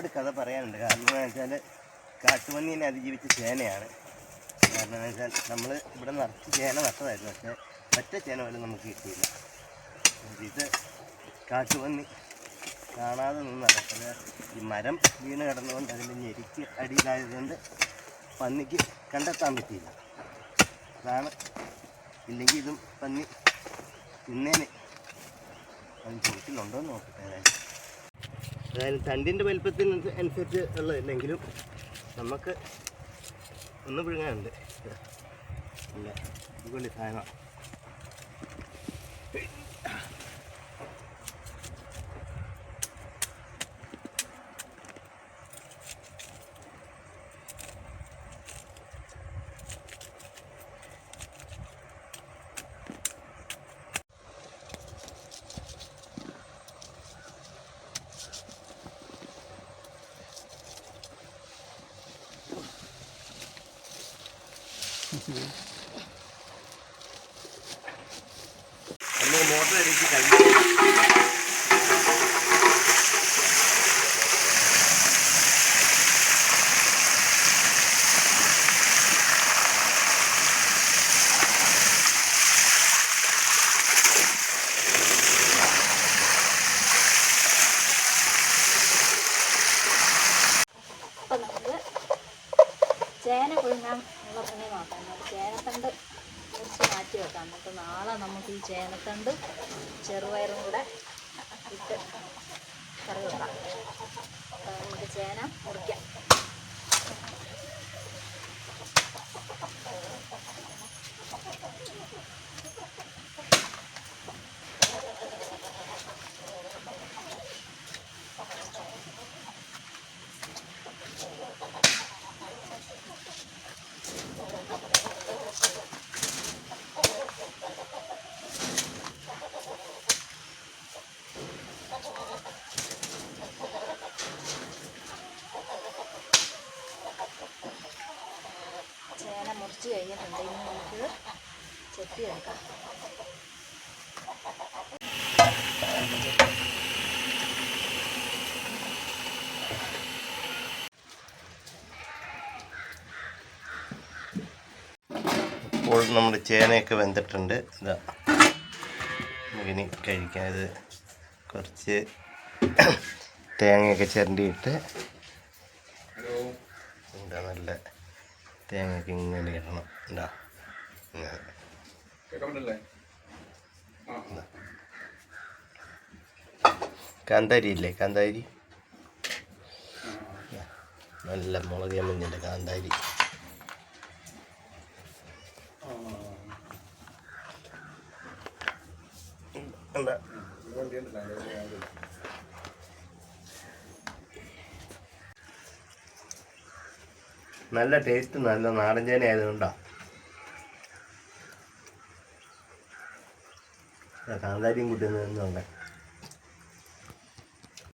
ഒരുപാട് കഥ പറയാനുണ്ട്. കാരണം എന്ന് വെച്ചാൽ കാട്ടുപന്നീനെ അതിജീവിച്ച ചേനയാണ്. കാരണം എന്ന് വെച്ചാൽ നമ്മൾ ഇവിടെ നിറച്ച് ചേന നട്ടതായിരുന്നു. പക്ഷേ ഒറ്റ ചേന പോലും നമുക്ക് കിട്ടിയില്ല. ഇത് കാട്ടുപന്നി കാണാതെ നിന്ന് നടക്കുന്നത് ഈ മരം വീണ് കിടന്നുകൊണ്ട് അതിന്റെ ഞെരിക്ക് അടിയിലായതുകൊണ്ട് പന്നിക്ക് കണ്ടെത്താൻ പറ്റിയില്ല. അതാണ് ഇല്ലെങ്കിൽ ഇതും പന്നി തിന്നേനെ. അതിന് ചോട്ടിലുണ്ടോ എന്ന് നോക്കട്ടെ. അതായത് തണ്ടിന്റെ വലിപ്പത്തിന് അനുസരിച്ച് ഉള്ളതല്ലെങ്കിലും നമുക്ക് ഒന്ന് പിഴുങ്ങാനുണ്ട്. ഇല്ല ഇതുകൊണ്ട് സാധനം മോട്ടർ അടിച്ച് നമുക്ക് ചേന പുഴുങ്ങാൻ ഉള്ള പണി നോക്കാം ചേനത്തണ്ട് കുറച്ച് മാറ്റി വെക്കാം. എന്നിട്ട് നാളെ നമുക്ക് ഈ ചേനത്തണ്ട് ചെറുപയറും കൂടെ ഇട്ട് കറി വെക്കാം. നമുക്ക് ചേന മുറിക്കാം. മുറിച്ച് കഴിഞ്ഞിട്ടുണ്ട് ഇനി നമുക്ക് ചെത്തി എടുക്കാം ഇപ്പോൾ നമ്മുടെ ചേനയൊക്കെ വെന്തിട്ടുണ്ട്. ഇതാ. നമുക്കിനി കഴിക്കാൻ ഇത് കുറച്ച് തേങ്ങയൊക്കെ ചിരണ്ടിയിട്ട്. എന്താ നല്ല തേങ്ങയൊക്കെ ഇങ്ങനെ ഇടണം. ഉണ്ടാ കാന്താരി ഇല്ലേ കാന്താരി? നല്ല മുളക് മഞ്ഞിന്റെ കാന്താരി. എന്താ നല്ല ടേസ്റ്റ് നല്ല നാടൻ ചേന ആയതുകൊണ്ടാണ് കാന്താരിയും കൂട്ടി നിന്നുണ്ട്